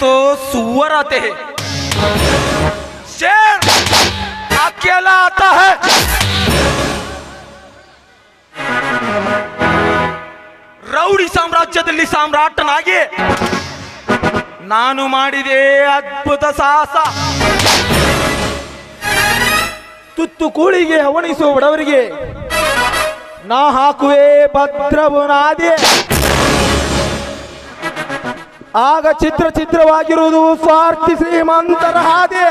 तो सुअर आते हैं शेर अकेला आता है ರೌಡಿ ಸಾಮ್ರಾಜ್ಯದಲ್ಲಿ ಸಾಮ್ರಾಟನಾಗಿ ನಾನು ಮಾಡಿದೆ ಅದ್ಭುತ ಸಾಹಸ ತುತ್ತು ಕೂಳಿಗೆ ಹವಣಿಸುವ ಬಡವರಿಗೆ ನಾ ಹಾಕುವೆ ಭದ್ರಬುನಾದಿ ಆಗ ಚಿತ್ರ ಚಿತ್ರವಾಗಿರುವುದು ಸ್ವಾರ್ಥಿ ಶ್ರೀಮಂತರ ಹಾದಿ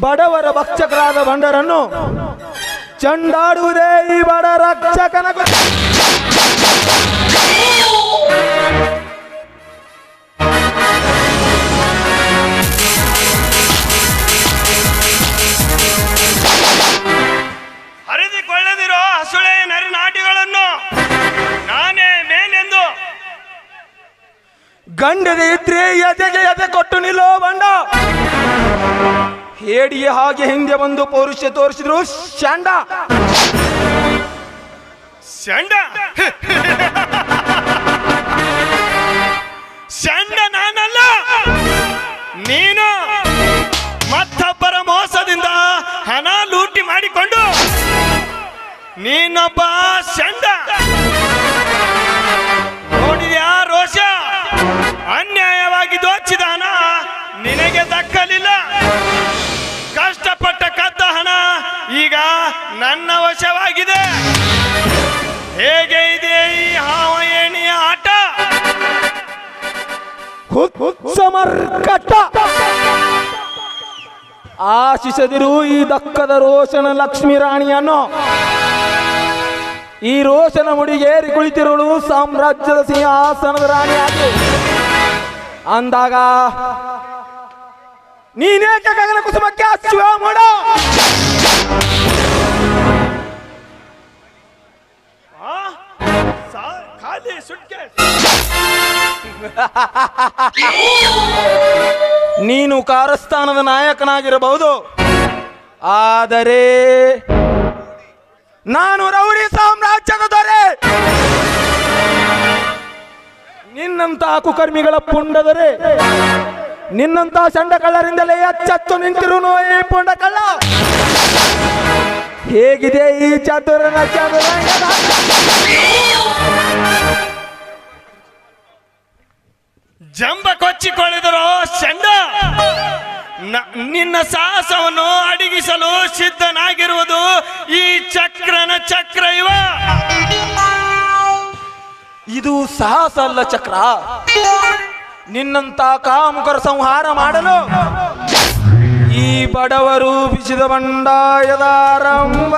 ಬಡವರ ಭಕ್ಷಕರಾದ ಬಂಡರನ್ನು ಚಂಡಾಡುವುದೇ ಈ ಬಡ ರಕ್ಷಕನ ಗಂಡದ ಇದ್ರೆ ಎದೆಗೆ ಎದೆ ಕೊಟ್ಟು ನಿಲ್ಲೋ ಬಂಡ ಹೇಡಿಯ ಹಾಗೆ ಹಿಂದೆ ಬಂದು ಪೌರುಷ ತೋರಿಸಿದ್ರು ಶಾಂಡ. ಶಂಡ? ಶಂಡ ನಾನಲ್ಲ. ನೀನು ಮತ್ತೊಬ್ಬರ ಮೋಸದಿಂದ ಹಣ ಲೂಟಿ ಮಾಡಿಕೊಂಡು ನೀನೊಬ್ಬ ಶಂಡ. ಅನ್ಯಾಯವಾಗಿ ದೋಚಿದ ಹಣ ನಿನಗೆ ದಕ್ಕಲಿಲ್ಲ. ಕಷ್ಟಪಟ್ಟ ಕದ್ದ ಹಣ ಈಗ ನನ್ನ ವಶವಾಗಿದೆ. ಹೇಗೆ ಇದೆ ಈ ಹಾವ ಏಣಿಯ ಆಟ? ಸಮರ್ಕಟ ಆಶಿಸದಿರು ಈ ದಕ್ಕದ ರೋಷನ ಲಕ್ಷ್ಮೀ ರಾಣಿಯನ್ನು. ಈ ರೋಷನ ಮುಡಿಗೇರಿ ಕುಳಿತಿರುಳು ಸಾಮ್ರಾಜ್ಯದ ಸಿಂಹಾಸನದ ರಾಣಿಯಾಗಿ. ಅಂದಾಗ ನೀನೇಕೆ ಗಗನ ಕುಸುಮಕ್ಕೆ ಹಚ್ಚುವ ಮಾಡ. ಖಾಲಿ ಸುಟ್ಕೆ. ನೀನು ಕಾರಸ್ಥಾನದ ನಾಯಕನಾಗಿರಬಹುದು. ಆದರೆ ನಾನು ರೌಡಿ ಸಾಮ್ರಾಜ್ಯದ ದೊರೆ. ನಿನ್ನಂತ ಕುಕರ್ಮಿಗಳ ಪುಂಡದರೆ. ನಿನ್ನಂತ ಚಂಡ ಕಳ್ಳರಿಂದಲೇ ಅಚ್ಚತ್ತು ನಿಂತಿರುನು ಈ ಪುಂಡ ಕಳ್ಳ ಹೇಗಿದೆ ಈ ಚತುರನ ಚದುರಂಗದ? ಜಂಬ ಕೊಚ್ಚಿಕೊಳ್ಳಿದರು ಚಂಡ. ನಿನ್ನ ಸಾಹಸವನ್ನು ಅಡಗಿಸಲು ಸಿದ್ಧನಾಗಿರುವುದು ಈ ಚಕ್ರನ ಚಕ್ರ ಇವ. ಇದು ಸಾಹಸ ಅಲ್ಲ ಚಕ್ರ. ನಿನ್ನಂತ ಕಾಮುಕರ ಸಂಹಾರ ಮಾಡಲು ಈ ಬಡವರು ಬಿಸಿದ ಬಂಡಾಯದ ಆರಂಭ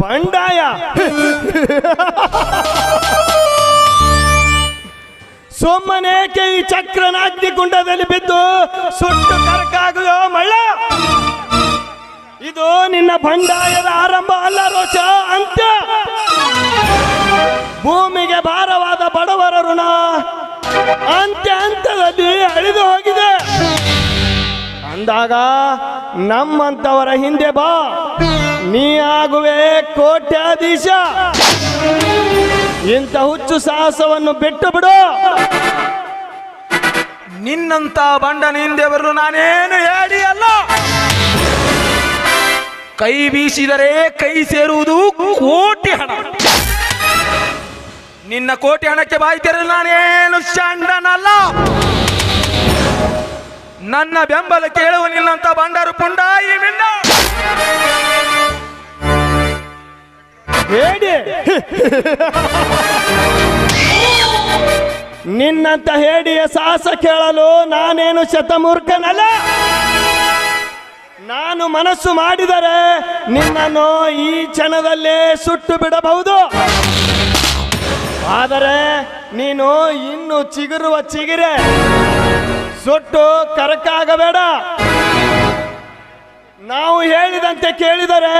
ಬಂಡಾಯ. ಸೊಮ್ಮನೇಕೆ ಈ ಚಕ್ರನಾಗ್ನಿ ಕುಂಡದಲ್ಲಿ ಬಿದ್ದು ಸುಟ್ಟು ಕರಕಾಗುವ ಮಳ್ಳ? ಇದು ನಿನ್ನ ಬಂಡಾಯದ ಆರಂಭ ಅಲ್ಲ ರೋಚ, ಅಂತ್ಯ. ಭೂಮಿಗೆ ಭಾರವಾದ ಬಡವರ ಋಣ. ಅಂತ್ಯ ಹಂತದಲ್ಲಿ ಅಳಿದು ಹೋಗಿದೆ. ಅಂದಾಗ ನಮ್ಮಂತವರ ಹಿಂದೆ ಬಾ. ನೀ ಆಗುವೆ ಕೋಟ್ಯಾಧೀಶ. ಇಂಥ ಹುಚ್ಚು ಸಾಹಸವನ್ನು ಬಿಟ್ಟು ಬಿಡು. ನಿನ್ನಂತ ಬಂಡನ ಹಿಂದೆ ಬರಲು ನಾನೇನು ಹೇಳಿ ಅಲ್ಲ ಕೈ ಬೀಸಿದರೆ ಕೈ ಸೇರುವುದು ಕೋಟಿ ಹಣ. ನಿನ್ನ ಕೋಟಿ ಹಣಕ್ಕೆ ಬಾಯಿ ತೆರಲು ನಾನೇನು ಚಂಡನಲ್ಲ ನನ್ನ ಬೆಂಬಲ ಕೇಳುವ ನಿನ್ನಂತ ಬಂಡರು ಪುಂಡಾಯಿ ಮಿಂಡ. ಹೇಳಿ. ನಿನ್ನಂತ ಹೇಡಿಯ ಸಾಹಸ ಕೇಳಲು ನಾನೇನು ಶತಮೂರ್ಖನಲ್ಲ. ನಾನು ಮನಸ್ಸು ಮಾಡಿದರೆ ನಿನ್ನನ್ನು ಈ ಕ್ಷಣದಲ್ಲೇ ಸುಟ್ಟು ಬಿಡಬಹುದು. ಆದರೆ ನೀನು ಇನ್ನು ಚಿಗುರುವ ಚಿಗಿರೆ, ಸುಟ್ಟು ಕರಕಾಗಬೇಡ. ನಾವು ಹೇಳಿದಂತೆ ಕೇಳಿದರೆ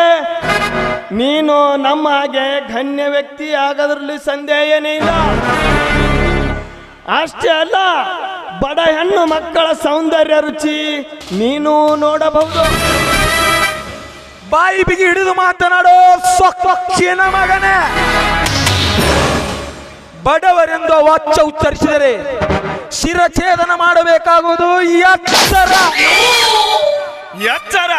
ನೀನು ನಮ್ಮ ಹಾಗೆ ಗಣ್ಯ ವ್ಯಕ್ತಿ ಆಗೋದ್ರಲ್ಲಿ ಸಂದೇಹ ಏನೇ ಇಲ್ಲ. ಅಷ್ಟೇ ಅಲ್ಲ ಬಡ ಹೆಣ್ಣು ಮಕ್ಕಳ ಸೌಂದರ್ಯ ರುಚಿ ನೀನು ನೋಡಬಹುದು. ಬಾಯಿ ಬಿಗಿ ಹಿಡಿದು ಮಾತನಾಡೋ ಸೊಕ್ಕಿನ ಮಗನೇ. ಬಡವರೆಂದು ವಾಚ ಉಚ್ಚರಿಸಿದರೆ ಶಿರಛೇದನ ಮಾಡಬೇಕಾಗುವುದು ಎಚ್ಚರ. ಎಚ್ಚರ?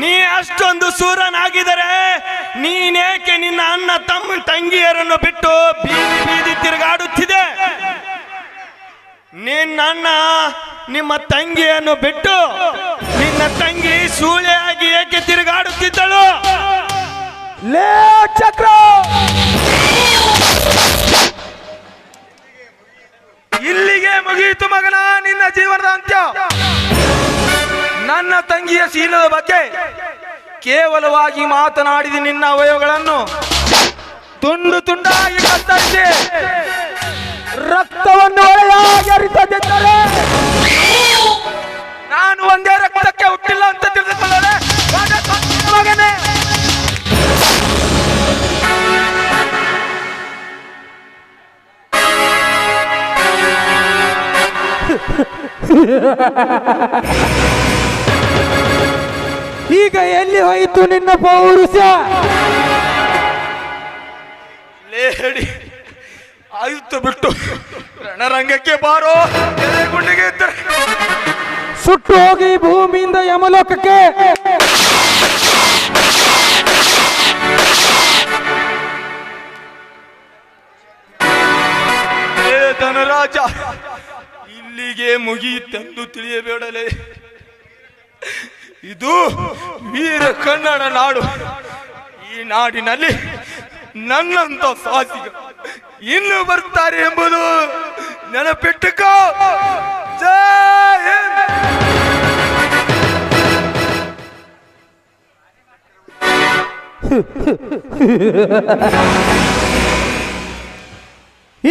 ನೀ ಅಷ್ಟೊಂದು ಸೂರನಾಗಿದರೆ ನೀನೇಕೆ ನಿನ್ನ ಅಣ್ಣ ತಮ್ಮ ತಂಗಿಯರನ್ನು ಬಿಟ್ಟು ನಿನ್ನ ನಿಮ್ಮ ತಂಗಿಯನ್ನು ಬಿಟ್ಟು ನಿನ್ನ ತಂಗಿ ಸೂಳೆಯಾಗಿ ಏಕೆ ತಿರುಗಾಡುತ್ತಿದ್ದಳು? ಲೇ ಚಕ್ರ! ಇಲ್ಲಿಗೆ ಮುಗಿಯಿತು ಮಗನ ನಿನ್ನ ಜೀವನದ ಅಂತ್ಯ. ನನ್ನ ತಂಗಿಯ ಶೀಲದ ಬಗ್ಗೆ ಕೇವಲವಾಗಿ ಮಾತನಾಡಿದ ನಿನ್ನ ಅವಯವಗಳನ್ನು ತುಂಡು ತುಂಡಾಗಿ ಕತ್ತರಿಸಿ ರಕ್ತವನ್ನು ಹೊಳೆಯಾಗಿ ಈಗ ಎಲ್ಲಿ ಹೋಯಿತು ನಿನ್ನ ಪೌರುಷ? ಲೇಡಿ ಆಯುತ್ತ ಬಿಟ್ಟು ರಣರಂಗಕ್ಕೆ ಬಾರೋ. ಗುಂಡಿಗೆ ಸುಟ್ಟು ಹೋಗಿ ಭೂಮಿಯಿಂದ ಯಮಲೋಕಕ್ಕೆ. ಧನರಾಜ ಇಲ್ಲಿಗೆ ಮುಗಿಯಿತೆಂದು ತಿಳಿಯಬೇಡಲೇ. ಇದು ವೀರ ಕನ್ನಡ ನಾಡು. ಈ ನಾಡಿನಲ್ಲಿ ನನ್ನಂತ ಸಾಹಸಿಗ ಇನ್ನು ಬರ್ತಾರೆ ಎಂಬುದು ನೆನಪಿಟ್ಟುಕ. ಜೈ ಹಿಂದ್.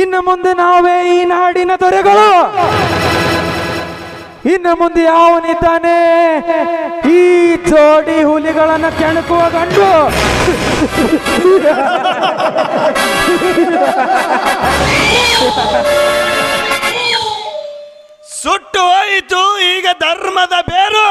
ಇನ್ನು ಮುಂದೆ ನಾವೇ ಈ ನಾಡಿನ ದೊರೆಗಳು ಇನ್ನು ಮುಂದೆ ಯಾವನಿದ್ದಾನೆ? ಈ ಜೋಡಿ ಹುಲಿಗಳನ್ನು ಕೆಣಕುವ ಗಂಡು. ಸುಟ್ಟು ಹೋಯಿತು ಈಗ ಧರ್ಮದ ಬೇರು.